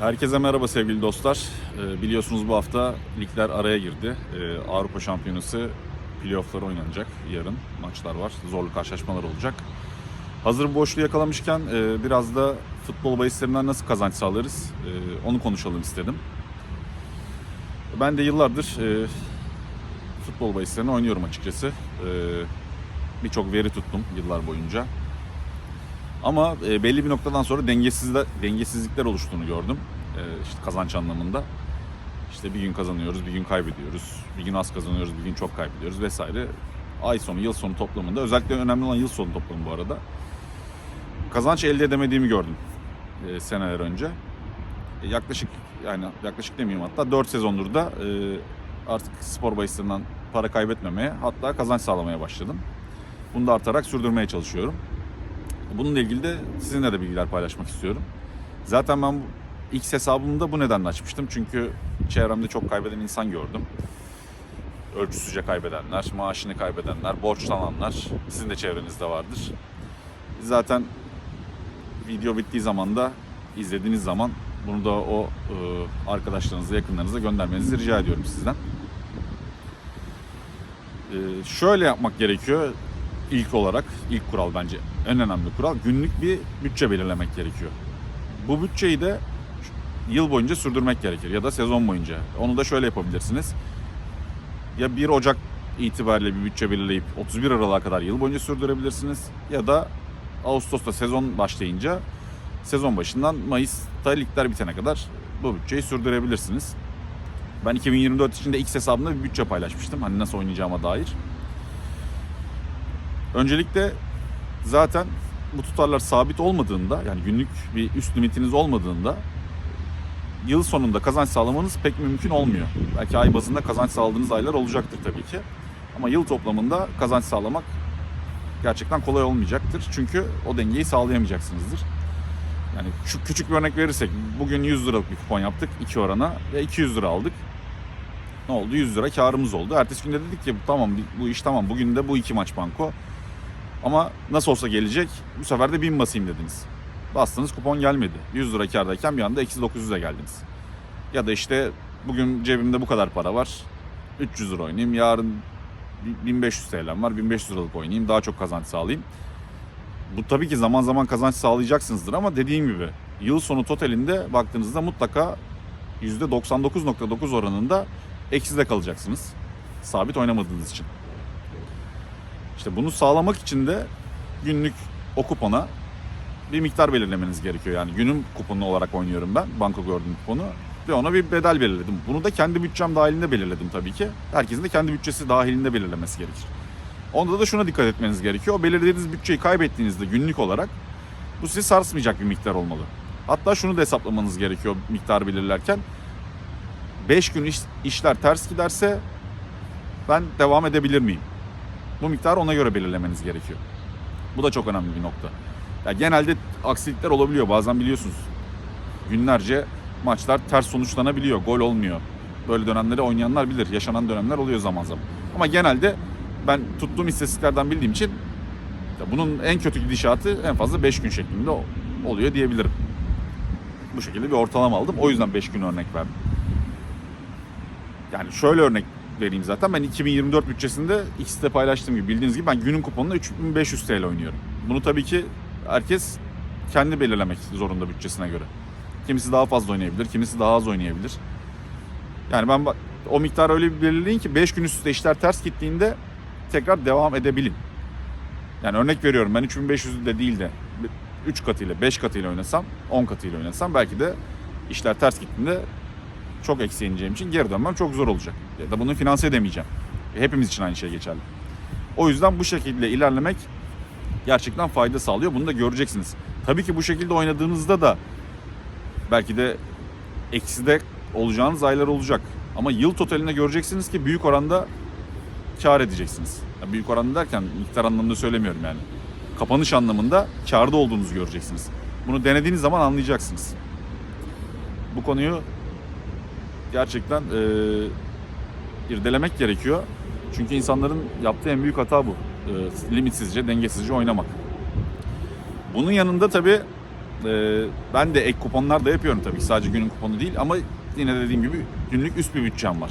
Herkese merhaba sevgili dostlar. Ee, biliyorsunuz bu hafta ligler araya girdi. Ee, Avrupa Şampiyonası playoffları oynanacak yarın. Maçlar var, zorlu karşılaşmalar olacak. Hazır boşluğu yakalamışken e, biraz da futbol bahislerinden nasıl kazanç sağlarız e, onu konuşalım istedim. Ben de yıllardır e, futbol bahislerini oynuyorum açıkçası. Birçok veri tuttum yıllar boyunca. Ama e, belli bir noktadan sonra dengesizler, dengesizlikler oluştuğunu gördüm. E, işte kazanç anlamında. İşte bir gün kazanıyoruz, bir gün kaybediyoruz. Bir gün az kazanıyoruz, bir gün çok kaybediyoruz vesaire. Ay sonu, yıl sonu toplamında özellikle önemli olan yıl sonu toplamı bu arada. Kazanç elde edemediğimi gördüm e, seneler önce. E, yaklaşık yani yaklaşık demeyeyim hatta 4 sezondur da e, artık spor bahislerinden para kaybetmemeye hatta kazanç sağlamaya başladım. Bunu da artarak sürdürmeye çalışıyorum. Bununla ilgili de sizinle de bilgiler paylaşmak istiyorum. Zaten ben X hesabımı da bu nedenle açmıştım. Çünkü çevremde çok kaybeden insan gördüm. Ölçüsüzce kaybedenler, maaşını kaybedenler, borçlananlar sizin de çevrenizde vardır. Zaten video bittiği zaman da izlediğiniz zaman bunu da o e, arkadaşlarınıza, yakınlarınıza göndermenizi rica ediyorum sizden. E, şöyle yapmak gerekiyor ilk olarak, ilk kural bence en önemli kural günlük bir bütçe belirlemek gerekiyor. Bu bütçeyi de yıl boyunca sürdürmek gerekir ya da sezon boyunca. Onu da şöyle yapabilirsiniz. Ya 1 Ocak itibariyle bir bütçe belirleyip 31 Aralık'a kadar yıl boyunca sürdürebilirsiniz. Ya da Ağustos'ta sezon başlayınca sezon başından Mayıs'ta ligler bitene kadar bu bütçeyi sürdürebilirsiniz. Ben 2024 için de X hesabımda bir bütçe paylaşmıştım. Hani nasıl oynayacağıma dair. Öncelikle zaten bu tutarlar sabit olmadığında yani günlük bir üst limitiniz olmadığında yıl sonunda kazanç sağlamanız pek mümkün olmuyor. Belki ay bazında kazanç sağladığınız aylar olacaktır tabii ki. Ama yıl toplamında kazanç sağlamak gerçekten kolay olmayacaktır. Çünkü o dengeyi sağlayamayacaksınızdır. Yani şu küçük bir örnek verirsek bugün 100 liralık bir kupon yaptık iki orana ve 200 lira aldık. Ne oldu? 100 lira karımız oldu. Ertesi günde dedik ki tamam bu iş tamam bugün de bu iki maç banko. Ama nasıl olsa gelecek. Bu sefer de 1000 basayım dediniz. Bastınız kupon gelmedi. 100 lira kardayken bir anda eksi 900'e geldiniz. Ya da işte bugün cebimde bu kadar para var. 300 lira oynayayım. Yarın 1500 TL'm var. 1500 liralık oynayayım. Daha çok kazanç sağlayayım. Bu tabii ki zaman zaman kazanç sağlayacaksınızdır ama dediğim gibi yıl sonu totalinde baktığınızda mutlaka %99.9 oranında ekside kalacaksınız. Sabit oynamadığınız için. İşte bunu sağlamak için de günlük o kupona bir miktar belirlemeniz gerekiyor. Yani günün kuponu olarak oynuyorum ben. Banko gördüğüm kuponu. Ve ona bir bedel belirledim. Bunu da kendi bütçem dahilinde belirledim tabii ki. Herkesin de kendi bütçesi dahilinde belirlemesi gerekir. Onda da şuna dikkat etmeniz gerekiyor. O belirlediğiniz bütçeyi kaybettiğinizde günlük olarak bu sizi sarsmayacak bir miktar olmalı. Hatta şunu da hesaplamanız gerekiyor miktar belirlerken. 5 gün iş- işler ters giderse ben devam edebilir miyim? Bu miktarı ona göre belirlemeniz gerekiyor. Bu da çok önemli bir nokta. Ya genelde aksilikler olabiliyor. Bazen biliyorsunuz günlerce maçlar ters sonuçlanabiliyor. Gol olmuyor. Böyle dönemleri oynayanlar bilir. Yaşanan dönemler oluyor zaman zaman. Ama genelde ben tuttuğum istatistiklerden bildiğim için bunun en kötü gidişatı en fazla 5 gün şeklinde oluyor diyebilirim. Bu şekilde bir ortalama aldım. O yüzden 5 gün örnek verdim. Yani şöyle örnek vereyim zaten. Ben 2024 bütçesinde X'te paylaştığım gibi bildiğiniz gibi ben günün kuponuna 3500 TL oynuyorum. Bunu tabii ki herkes kendi belirlemek zorunda bütçesine göre. Kimisi daha fazla oynayabilir, kimisi daha az oynayabilir. Yani ben o miktarı öyle bir belirleyin ki 5 gün üst üste işler ters gittiğinde tekrar devam edebilin. Yani örnek veriyorum ben 3500 de değil de 3 katıyla 5 katıyla oynasam 10 katıyla oynasam belki de işler ters gittiğinde çok eksiğe ineceğim için geri dönmem çok zor olacak. Ya da bunu finanse edemeyeceğim. E, Hepimiz için aynı şey geçerli. O yüzden bu şekilde ilerlemek gerçekten fayda sağlıyor. Bunu da göreceksiniz. Tabii ki bu şekilde oynadığınızda da belki de ekside olacağınız aylar olacak. Ama yıl totalinde göreceksiniz ki büyük oranda kar edeceksiniz. Ya büyük oranda derken miktar anlamında söylemiyorum yani. Kapanış anlamında karda olduğunuzu göreceksiniz. Bunu denediğiniz zaman anlayacaksınız. Bu konuyu gerçekten e, irdelemek gerekiyor. Çünkü insanların yaptığı en büyük hata bu. E, limitsizce, dengesizce oynamak. Bunun yanında tabii Ee, ben de ek kuponlar da yapıyorum tabii ki sadece günün kuponu değil ama yine dediğim gibi günlük üst bir bütçem var.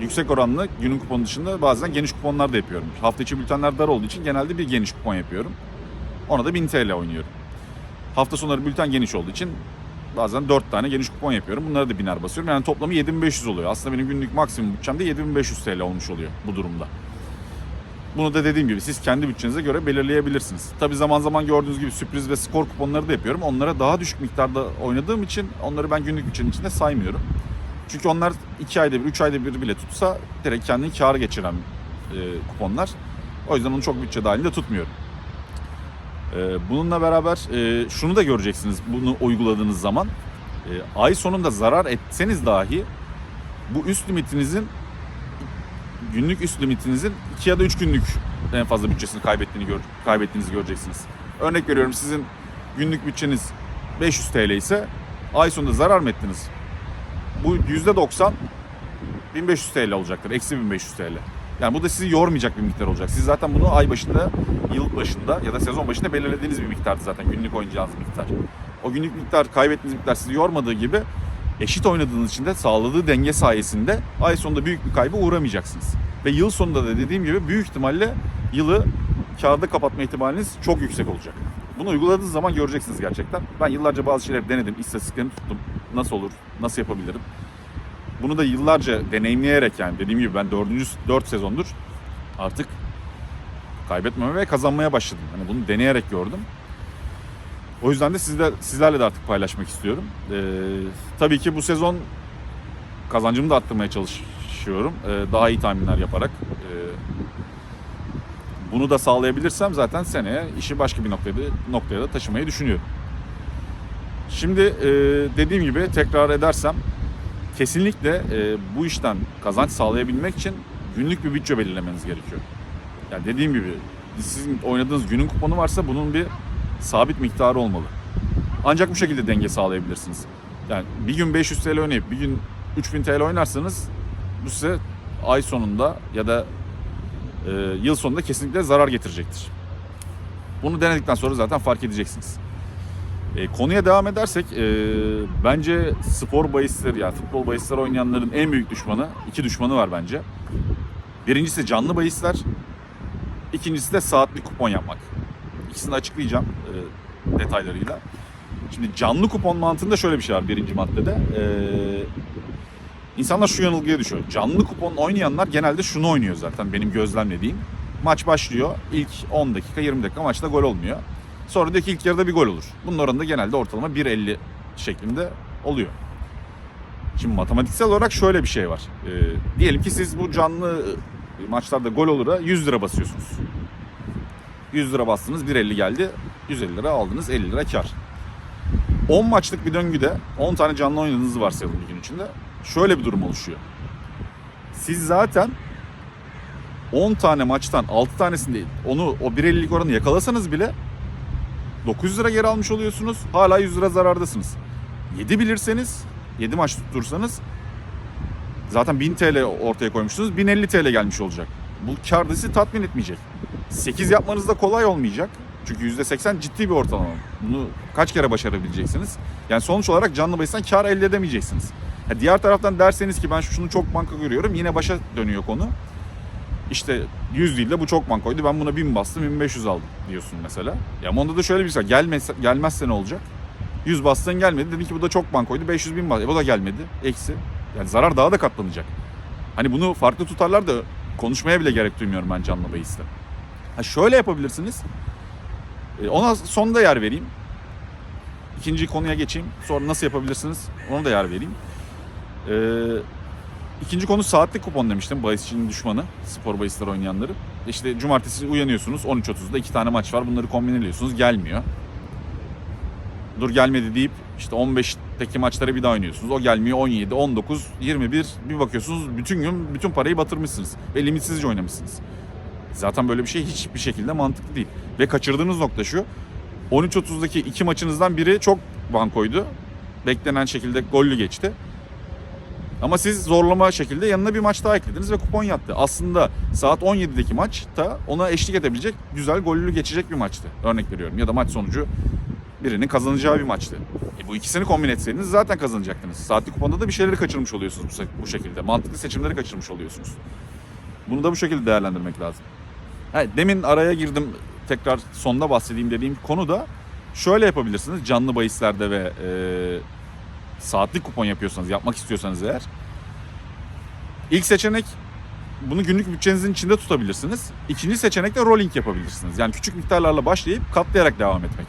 Yüksek oranlı günün kuponu dışında bazen geniş kuponlar da yapıyorum. Hafta içi bültenler dar olduğu için genelde bir geniş kupon yapıyorum. Ona da 1000 TL oynuyorum. Hafta sonları bülten geniş olduğu için bazen 4 tane geniş kupon yapıyorum. Bunları da biner basıyorum. Yani toplamı 7500 oluyor. Aslında benim günlük maksimum bütçem de 7500 TL olmuş oluyor bu durumda. Bunu da dediğim gibi siz kendi bütçenize göre belirleyebilirsiniz. Tabii zaman zaman gördüğünüz gibi sürpriz ve skor kuponları da yapıyorum. Onlara daha düşük miktarda oynadığım için onları ben günlük bütçenin içinde saymıyorum. Çünkü onlar 2 ayda bir, 3 ayda bir bile tutsa direkt kendini kâra geçiren e, kuponlar. O yüzden onu çok bütçe dahilinde tutmuyorum. E, bununla beraber e, şunu da göreceksiniz bunu uyguladığınız zaman. E, ay sonunda zarar etseniz dahi bu üst limitinizin günlük üst limitinizin 2 ya da 3 günlük en fazla bütçesini kaybettiğini gör, kaybettiğinizi göreceksiniz. Örnek veriyorum sizin günlük bütçeniz 500 TL ise ay sonunda zarar mı ettiniz? Bu %90 1500 TL olacaktır. Eksi 1500 TL. Yani bu da sizi yormayacak bir miktar olacak. Siz zaten bunu ay başında, yıl başında ya da sezon başında belirlediğiniz bir miktardı zaten günlük oynayacağınız miktar. O günlük miktar, kaybettiğiniz miktar sizi yormadığı gibi eşit oynadığınız için de sağladığı denge sayesinde ay sonunda büyük bir kaybı uğramayacaksınız. Ve yıl sonunda da dediğim gibi büyük ihtimalle yılı kağıda kapatma ihtimaliniz çok yüksek olacak. Bunu uyguladığınız zaman göreceksiniz gerçekten. Ben yıllarca bazı şeyler denedim, istatistiklerini tuttum. Nasıl olur, nasıl yapabilirim? Bunu da yıllarca deneyimleyerek yani dediğim gibi ben 4. 4 sezondur artık kaybetmeme ve kazanmaya başladım. Hani bunu deneyerek gördüm. O yüzden de sizler, sizlerle de artık paylaşmak istiyorum. Ee, tabii ki bu sezon kazancımı da arttırmaya çalışıyorum. Ee, daha iyi tahminler yaparak. Ee, bunu da sağlayabilirsem zaten seneye işi başka bir noktaya noktaya da taşımayı düşünüyorum. Şimdi e, dediğim gibi tekrar edersem kesinlikle e, bu işten kazanç sağlayabilmek için günlük bir bütçe belirlemeniz gerekiyor. Yani dediğim gibi sizin oynadığınız günün kuponu varsa bunun bir sabit miktarı olmalı. Ancak bu şekilde denge sağlayabilirsiniz. Yani bir gün 500 TL oynayıp bir gün 3000 TL oynarsanız bu size ay sonunda ya da e, yıl sonunda kesinlikle zarar getirecektir. Bunu denedikten sonra zaten fark edeceksiniz. E, konuya devam edersek e, bence spor bahisleri yani futbol bahisleri oynayanların en büyük düşmanı iki düşmanı var bence. Birincisi canlı bahisler, ikincisi de saatli kupon yapmak. İkisini açıklayacağım e, detaylarıyla. Şimdi canlı kupon mantığında şöyle bir şey var birinci maddede. E, insanlar şu yanılgıya düşüyor. Canlı kupon oynayanlar genelde şunu oynuyor zaten benim gözlemlediğim. Maç başlıyor. ilk 10 dakika 20 dakika maçta gol olmuyor. Sonra diyor ki ilk yarıda bir gol olur. Bunun oranı da genelde ortalama 1.50 şeklinde oluyor. Şimdi matematiksel olarak şöyle bir şey var. E, diyelim ki siz bu canlı maçlarda gol olura 100 lira basıyorsunuz. 100 lira bastınız 1.50 geldi. 150 lira aldınız 50 lira kar. 10 maçlık bir döngüde 10 tane canlı oynadığınızı varsayalım bir gün içinde. Şöyle bir durum oluşuyor. Siz zaten 10 tane maçtan 6 tanesinde onu o 1.50'lik oranı yakalasanız bile 900 lira geri almış oluyorsunuz. Hala 100 lira zarardasınız. 7 bilirseniz 7 maç tutturursanız zaten 1000 TL ortaya koymuşsunuz. 1050 TL gelmiş olacak. Bu kar sizi tatmin etmeyecek. 8 yapmanız da kolay olmayacak. Çünkü %80 ciddi bir ortalama. Bunu kaç kere başarabileceksiniz? Yani sonuç olarak canlı bahisten kar elde edemeyeceksiniz. Ha, diğer taraftan derseniz ki ben şunu çok banka görüyorum. Yine başa dönüyor konu. İşte 100 değil de bu çok bankoydu. Ben buna 1000 bastım 1500 aldım diyorsun mesela. Ya onda da şöyle bir şey var. Gelmezse, ne olacak? 100 bastın gelmedi. Dedi ki bu da çok bankoydu. 500 bin bastı. E, bu da gelmedi. Eksi. Yani zarar daha da katlanacak. Hani bunu farklı tutarlar da konuşmaya bile gerek duymuyorum ben canlı bahiste. Ha şöyle yapabilirsiniz. E, ona sonda yer vereyim. İkinci konuya geçeyim. Sonra nasıl yapabilirsiniz? Onu da yer vereyim. E, ikinci konu saatlik kupon demiştim. Bahisçinin düşmanı. Spor bahisler oynayanları. İşte cumartesi uyanıyorsunuz. 13.30'da iki tane maç var. Bunları kombineliyorsunuz. Gelmiyor. Dur gelmedi deyip işte 15'teki maçları bir daha oynuyorsunuz. O gelmiyor 17, 19, 21 bir bakıyorsunuz bütün gün bütün parayı batırmışsınız ve limitsizce oynamışsınız. Zaten böyle bir şey hiçbir şekilde mantıklı değil. Ve kaçırdığınız nokta şu. 13.30'daki iki maçınızdan biri çok bankoydu. Beklenen şekilde gollü geçti. Ama siz zorlama şekilde yanına bir maç daha eklediniz ve kupon yattı. Aslında saat 17'deki maçta ona eşlik edebilecek güzel gollü geçecek bir maçtı. Örnek veriyorum. Ya da maç sonucu birinin kazanacağı bir maçtı. E bu ikisini kombin etseydiniz zaten kazanacaktınız. Saatli kuponda da bir şeyleri kaçırmış oluyorsunuz bu, şekilde. Mantıklı seçimleri kaçırmış oluyorsunuz. Bunu da bu şekilde değerlendirmek lazım. Ha, demin araya girdim tekrar sonda bahsedeyim dediğim konu da şöyle yapabilirsiniz. Canlı bahislerde ve e, saatlik kupon yapıyorsanız, yapmak istiyorsanız eğer. İlk seçenek bunu günlük bütçenizin içinde tutabilirsiniz. İkinci seçenek de rolling yapabilirsiniz. Yani küçük miktarlarla başlayıp katlayarak devam etmek.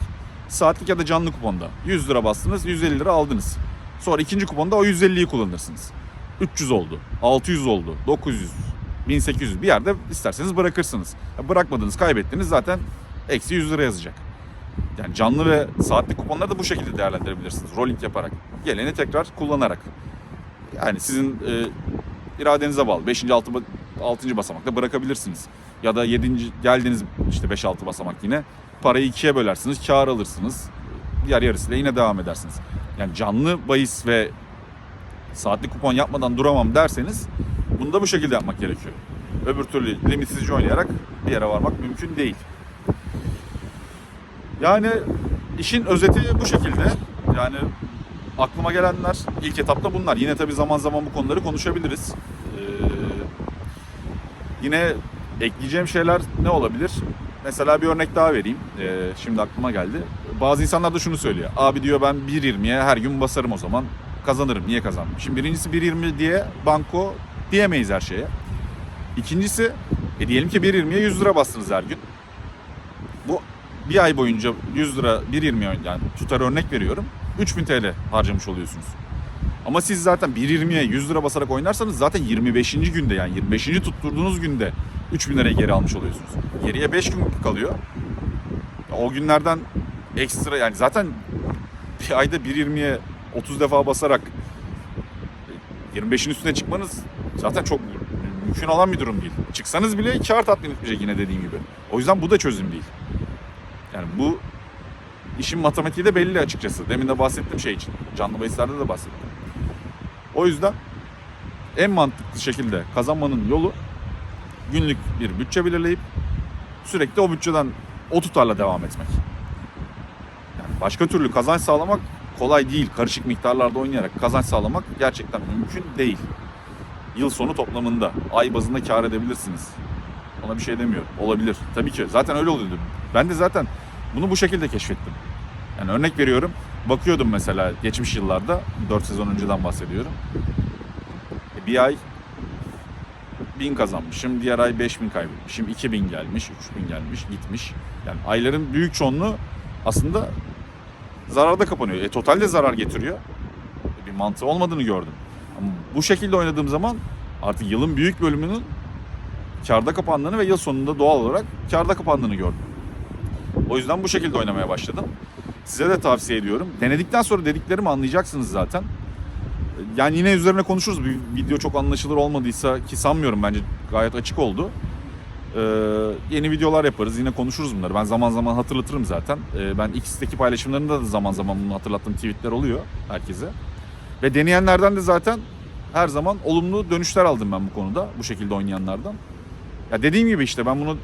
Saatlik ya da canlı kuponda 100 lira bastınız, 150 lira aldınız. Sonra ikinci kuponda o 150'yi kullanırsınız. 300 oldu, 600 oldu, 900, 1800 bir yerde isterseniz bırakırsınız. Bırakmadınız, kaybettiniz zaten eksi 100 lira yazacak. Yani canlı ve saatlik kuponları da bu şekilde değerlendirebilirsiniz. Rolling yaparak. Geleni tekrar kullanarak. Yani sizin e, iradenize bağlı. 5. 6. 6. basamakta bırakabilirsiniz. Ya da 7. geldiniz işte 5 6 basamak yine. Parayı ikiye bölersiniz, kar alırsınız. Diğer yarısıyla yine devam edersiniz. Yani canlı bahis ve saatlik kupon yapmadan duramam derseniz bunu da bu şekilde yapmak gerekiyor. Öbür türlü limitsizce oynayarak bir yere varmak mümkün değil. Yani işin özeti bu şekilde. Yani aklıma gelenler ilk etapta bunlar. Yine tabii zaman zaman bu konuları konuşabiliriz. Ee, yine ekleyeceğim şeyler ne olabilir? Mesela bir örnek daha vereyim. Ee, şimdi aklıma geldi. Bazı insanlar da şunu söylüyor. Abi diyor ben 1.20'ye her gün basarım o zaman. Kazanırım. Niye kazanmam? Şimdi birincisi 1.20 diye banko diyemeyiz her şeye. İkincisi e diyelim ki 1.20'ye 100 lira bastınız her gün. Bir ay boyunca 100 lira 1.20 yani tutar örnek veriyorum. 3000 TL harcamış oluyorsunuz. Ama siz zaten 1.20'ye 100 lira basarak oynarsanız zaten 25. günde yani 25. tutturduğunuz günde 3000 lirayı geri almış oluyorsunuz. Geriye 5 gün kalıyor. O günlerden ekstra yani zaten bir ayda 1.20'ye 30 defa basarak 25'in üstüne çıkmanız zaten çok mümkün olan bir durum değil. Çıksanız bile kar tatmin etmeyecek yine dediğim gibi. O yüzden bu da çözüm değil. Yani bu işin matematiği de belli açıkçası. Demin de bahsettiğim şey için. Canlı bahislerde de bahsettim. O yüzden en mantıklı şekilde kazanmanın yolu günlük bir bütçe belirleyip sürekli o bütçeden o tutarla devam etmek. Yani başka türlü kazanç sağlamak kolay değil. Karışık miktarlarda oynayarak kazanç sağlamak gerçekten mümkün değil. Yıl sonu toplamında ay bazında kar edebilirsiniz. Ona bir şey demiyorum. Olabilir. Tabii ki. Zaten öyle oluyordu. Ben de zaten bunu bu şekilde keşfettim. Yani örnek veriyorum. Bakıyordum mesela geçmiş yıllarda. 4 sezon önceden bahsediyorum. E, Bir ay 1000 kazanmışım. Diğer ay 5000 kaybetmişim. 2000 gelmiş, 3000 gelmiş, gitmiş. Yani ayların büyük çoğunluğu aslında zararda kapanıyor. E totalde zarar getiriyor. E, Bir mantığı olmadığını gördüm. Ama bu şekilde oynadığım zaman artık yılın büyük bölümünün karda kapandığını ve yıl sonunda doğal olarak karda kapandığını gördüm. O yüzden bu şekilde oynamaya başladım. Size de tavsiye ediyorum. Denedikten sonra dediklerimi anlayacaksınız zaten. Yani yine üzerine konuşuruz. Bir video çok anlaşılır olmadıysa ki sanmıyorum bence gayet açık oldu. Ee, yeni videolar yaparız. Yine konuşuruz bunları. Ben zaman zaman hatırlatırım zaten. Ee, ben X'teki paylaşımlarında da zaman zaman bunu hatırlattığım tweetler oluyor herkese. Ve deneyenlerden de zaten her zaman olumlu dönüşler aldım ben bu konuda. Bu şekilde oynayanlardan. Ya dediğim gibi işte ben bunu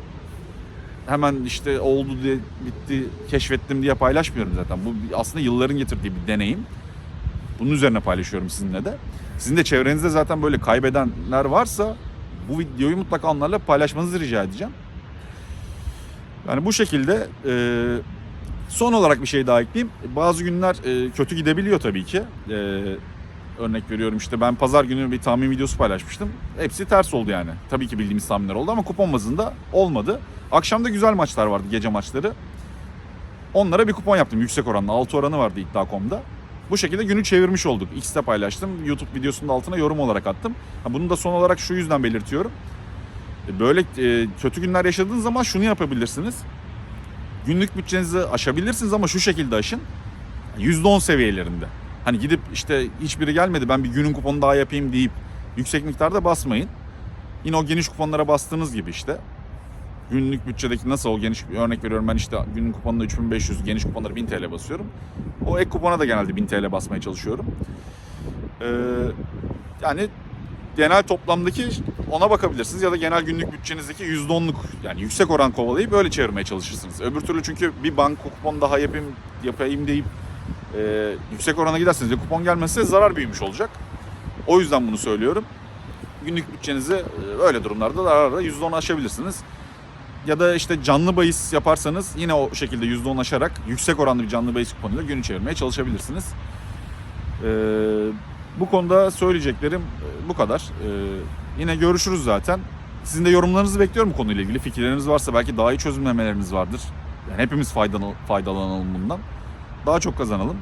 hemen işte oldu diye bitti keşfettim diye paylaşmıyorum zaten. Bu aslında yılların getirdiği bir deneyim. Bunun üzerine paylaşıyorum sizinle de. Sizin de çevrenizde zaten böyle kaybedenler varsa bu videoyu mutlaka onlarla paylaşmanızı rica edeceğim. Yani bu şekilde e, son olarak bir şey daha ekleyeyim. Bazı günler e, kötü gidebiliyor tabii ki. E, örnek veriyorum işte ben pazar günü bir tahmin videosu paylaşmıştım. Hepsi ters oldu yani. Tabii ki bildiğimiz tahminler oldu ama kupon bazında olmadı. Akşamda güzel maçlar vardı gece maçları. Onlara bir kupon yaptım yüksek oranlı. 6 oranı vardı iddia.com'da. Bu şekilde günü çevirmiş olduk. X'te paylaştım. YouTube videosunun altına yorum olarak attım. Bunu da son olarak şu yüzden belirtiyorum. E, Böyle e, kötü günler yaşadığınız zaman şunu yapabilirsiniz. Günlük bütçenizi aşabilirsiniz ama şu şekilde aşın. %10 seviyelerinde. Hani gidip işte hiçbiri gelmedi ben bir günün kuponu daha yapayım deyip yüksek miktarda basmayın. Yine o geniş kuponlara bastığınız gibi işte. Günlük bütçedeki nasıl o geniş örnek veriyorum ben işte günün kuponunda 3500 geniş kuponları 1000 TL basıyorum. O ek kupona da genelde 1000 TL basmaya çalışıyorum. Ee, yani genel toplamdaki ona bakabilirsiniz ya da genel günlük bütçenizdeki %10'luk yani yüksek oran kovalayıp böyle çevirmeye çalışırsınız. Öbür türlü çünkü bir banka kupon daha yapayım yapayım deyip e, yüksek orana giderseniz ve kupon gelmezse zarar büyümüş olacak. O yüzden bunu söylüyorum. Günlük bütçenizi e, öyle durumlarda da ara ara %10 aşabilirsiniz. Ya da işte canlı bahis yaparsanız yine o şekilde %10 aşarak yüksek oranlı bir canlı bahis kuponuyla günü çevirmeye çalışabilirsiniz. Ee, bu konuda söyleyeceklerim e, bu kadar. Ee, yine görüşürüz zaten. Sizin de yorumlarınızı bekliyorum bu konuyla ilgili. Fikirleriniz varsa belki daha iyi çözümlemeleriniz vardır. Yani hepimiz faydalan- faydalanalım bundan. Daha çok kazanalım.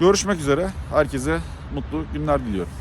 Görüşmek üzere. Herkese mutlu günler diliyorum.